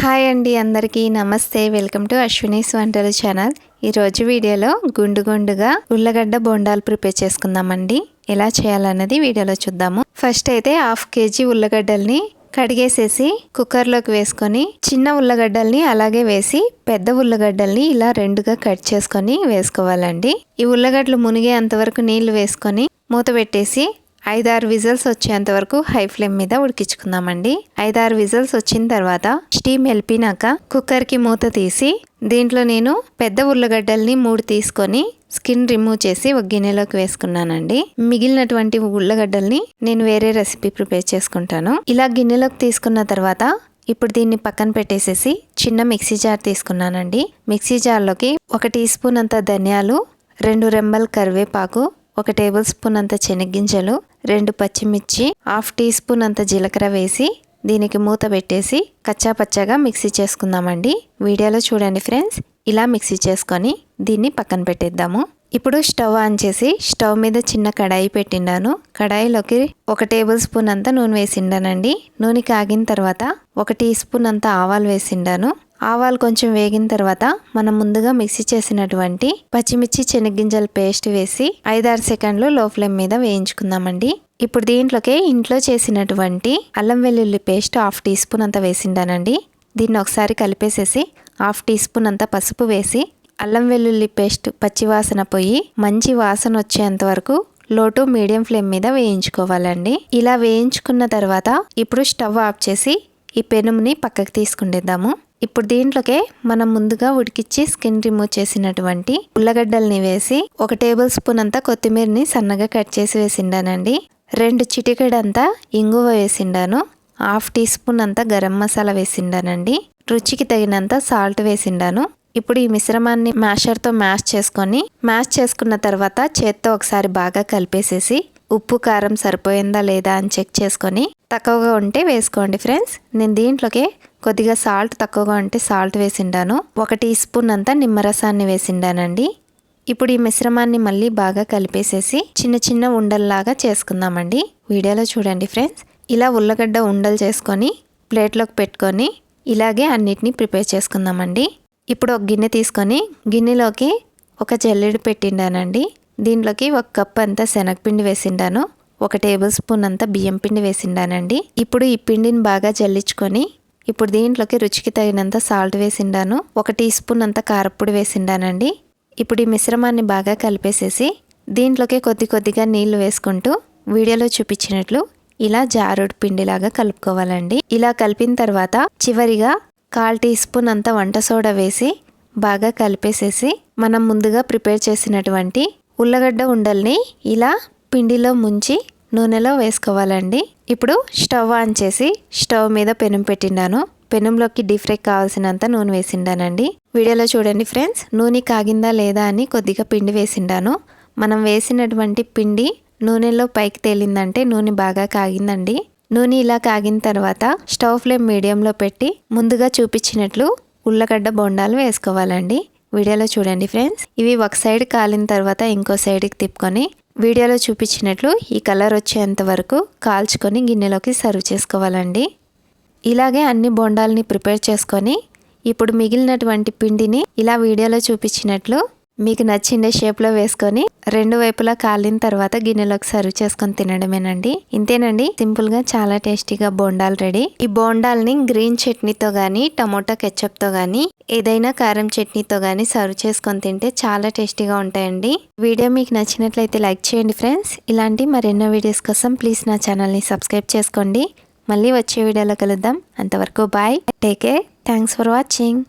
Hi అండి అందరికీ నమస్తే. వెల్కమ్ టు అశ్వినీస్ వంటల ఛానల్. ఈరోజు వీడియోలో గుండు గుండుగా ఉల్లగడ్డ బొండాలు ప్రిపేర్ చేసుకుందామండి. ఎలా చేయాలన్నది వీడియోలో చూద్దాము. ఫస్ట్ అయితే హాఫ్ కేజీ ఉల్లగడ్డల్ని కడిగేసేసి కుక్కర్లోకి వేసుకొని చిన్న ఉల్లగడ్డల్ని అలాగే వేసి పెద్ద ఉల్లగడ్డల్ని ఇలా రెండుగా కట్ చేసుకొని వేసుకోవాలండి. ఈ ఉల్లగడ్డలు మునిగేంత వరకు నీళ్ళు వేసుకొని మూత పెట్టేసి ఐదారు విజిల్స్ వచ్చేంత వరకు హై ఫ్లేమ్ మీద ఉడికించుకుందామండి. ఐదారు విజిల్స్ వచ్చిన తర్వాత స్టీమ్ వెళ్ళినాక కుక్కర్కి మూత తీసి దీంట్లో నేను పెద్ద ఉర్లగడ్డల్ని మూడు తీసుకొని స్కిన్ రిమూవ్ చేసి ఒక గిన్నెలోకి వేసుకున్నానండి. మిగిలినటువంటి ఉల్లగడ్డల్ని నేను వేరే రెసిపీ ప్రిపేర్ చేసుకుంటాను. ఇలా గిన్నెలోకి తీసుకున్న తర్వాత ఇప్పుడు దీన్ని పక్కన పెట్టేసేసి చిన్న మిక్సీ జార్ తీసుకున్నానండి. మిక్సీ జార్లోకి ఒక టీ స్పూన్ అంత ధనియాలు రెండు రెంబల్ కరివేపాకు ఒక టేబుల్ స్పూన్ అంత శనగ్గింజలు రెండు పచ్చిమిర్చి హాఫ్ టీ స్పూన్ అంత జీలకర్ర వేసి దీనికి మూత పెట్టేసి కచ్చా పచ్చగా మిక్సీ చేసుకుందామండి. వీడియోలో చూడండి ఫ్రెండ్స్. ఇలా మిక్సీ చేసుకొని దీన్ని పక్కన పెట్టేద్దాము. ఇప్పుడు స్టవ్ ఆన్ చేసి స్టవ్ మీద చిన్న కడాయి పెట్టిండాను కడాయిలోకి ఒక టేబుల్ స్పూన్ అంతా నూనె వేసిండానండి. నూనె కాగిన తర్వాత ఒక టీ స్పూన్ అంతా ఆవాలు వేసిండాను. ఆవాలు కొంచెం వేగిన తర్వాత మనం ముందుగా మిక్సీ చేసినటువంటి పచ్చిమిర్చి శనగ్గింజల పేస్ట్ వేసి ఐదారు సెకండ్లు లో ఫ్లేమ్ మీద వేయించుకుందామండి. ఇప్పుడు దీంట్లోకి ఇంట్లో చేసినటువంటి అల్లం వెల్లుల్లి పేస్ట్ హాఫ్ టీ స్పూన్ అంత వేసిండానండి. దీన్ని ఒకసారి కలిపేసేసి హాఫ్ టీ స్పూన్ అంత పసుపు వేసి అల్లం వెల్లుల్లి పేస్ట్ పచ్చివాసన పోయి మంచి వాసన వచ్చేంత వరకు లో టు మీడియం ఫ్లేమ్ మీద వేయించుకోవాలండి. ఇలా వేయించుకున్న తర్వాత ఇప్పుడు స్టవ్ ఆఫ్ చేసి ఈ పెనుముని పక్కకు తీసుకుండేద్దాము. ఇప్పుడు దీంట్లోకే మనం ముందుగా ఉడికిచ్చి స్కిన్ రిమూవ్ చేసినటువంటి ఉల్లగడ్డల్ని వేసి ఒక టేబుల్ స్పూన్ అంతా కొత్తిమీరని సన్నగా కట్ చేసి వేసిండానండి. రెండు చిటికెడంతా ఇంగువ వేసిండాను. హాఫ్ టీ స్పూన్ అంతా గరం మసాలా వేసిండానండి. రుచికి తగినంత సాల్ట్ వేసిండాను. ఇప్పుడు ఈ మిశ్రమాన్ని మ్యాషర్తో మ్యాష్ చేసుకొని మ్యాష్ చేసుకున్న తర్వాత చేత్తో ఒకసారి బాగా కలిపేసేసి ఉప్పు కారం సరిపోయిందా లేదా అని చెక్ చేసుకొని తక్కువగా ఉంటే వేసుకోండి ఫ్రెండ్స్. నేను దీంట్లోకే కొద్దిగా సాల్ట్ తక్కువగా ఉంటే సాల్ట్ వేసిండాను. ఒక టీ స్పూన్ అంతా నిమ్మరసాన్ని వేసిండానండి. ఇప్పుడు ఈ మిశ్రమాన్ని మళ్ళీ బాగా కలిపేసేసి చిన్న చిన్న ఉండల్లాగా చేసుకుందామండి. వీడియోలో చూడండి ఫ్రెండ్స్. ఇలా ఉల్లగడ్డ ఉండలు చేసుకొని ప్లేట్లోకి పెట్టుకొని ఇలాగే అన్నిటినీ ప్రిపేర్ చేసుకుందామండి. ఇప్పుడు ఒక గిన్నె తీసుకొని గిన్నెలోకి ఒక జల్లెడు పెట్టిండానండి. దీంట్లోకి ఒక కప్ అంతా శనగపిండి వేసిండాను. ఒక టేబుల్ స్పూన్ అంతా బియ్యం పిండి వేసిండానండి. ఇప్పుడు ఈ పిండిని బాగా జల్లించుకొని ఇప్పుడు దీంట్లోకి రుచికి తగినంత సాల్ట్ వేసిండాను. ఒక టీ స్పూన్ అంత కారപ്പൊడి వేసిండానండి. ఇప్పుడు ఈ మిశ్రమాన్ని బాగా కలిపేసేసి దీంట్లోకి కొద్ది కొద్దిగా నీళ్ళు వేసుకుంటూ వీడియోలో చూపించినట్లు ఇలా జారుడు పిండిలాగా కలుపుకోవాలండి. ఇలా కలిపిన తర్వాత చివరిగా కాల్ టీ స్పూన్ అంత వంట సోడా వేసి బాగా కలిపేసేసి మనం ముందుగా ప్రిపేర్ చేసినటువంటి ఉల్లగడ్డ ఉండల్ని ఇలా పిండిలో ముంచి నూనెలో వేసుకోవాలండి. ఇప్పుడు స్టవ్ ఆన్ చేసి స్టవ్ మీద పెనం పెట్టిండాను పెనంలోకి డీప్ ఫ్రై కావాల్సినంత నూనె వేసిండానండి. వీడియోలో చూడండి ఫ్రెండ్స్ నూనె కాగిందా లేదా అని కొద్దిగా పిండి వేసిండాను. మనం వేసినటువంటి పిండి నూనెలో పైకి తేలిందంటే నూనె బాగా కాగిందండి. నూనె ఇలా కాగిన తర్వాత స్టవ్ ఫ్లేమ్ మీడియంలో పెట్టి ముందుగా చూపించినట్లు ఉల్లగడ్డ బొండాలు వేసుకోవాలండి. వీడియోలో చూడండి ఫ్రెండ్స్ ఇవి ఒక సైడ్ కాలిన తర్వాత ఇంకో సైడ్కి తిప్పుకొని వీడియోలో చూపించినట్లు ఈ కలర్ వచ్చేంత వరకు కాల్చుకొని గిన్నెలోకి సర్వ్ చేసుకోవాలండి. ఇలాగే అన్ని బొండాలని ప్రిపేర్ చేసుకొని ఇప్పుడు మిగిలినటువంటి పిండిని ఇలా వీడియోలో చూపించినట్లు మీకు నచ్చిన షేప్లో వేసుకొని రెండు వైపులా కాలిన తర్వాత గిన్నెలోకి సర్వ్ చేసుకొని తినడమేనండి. ఇంతేనండి సింపుల్గా చాలా టేస్టీగా బోండాలు రెడీ. ఈ బోండాల్ని గ్రీన్ చట్నీతో కానీ టమోటా కెచ్చప్తో కానీ ఏదైనా కారం చట్నీతో కానీ సర్వ్ చేసుకొని తింటే చాలా టేస్టీగా ఉంటాయండి. వీడియో మీకు నచ్చినట్లయితే లైక్ చేయండి ఫ్రెండ్స్. ఇలాంటి మరెన్నో వీడియోస్ కోసం ప్లీజ్ నా ఛానల్ని సబ్స్క్రైబ్ చేసుకోండి. మళ్ళీ వచ్చే వీడియోలో కలుద్దాం. అంతవరకు bye. Take care. Thanks for watching.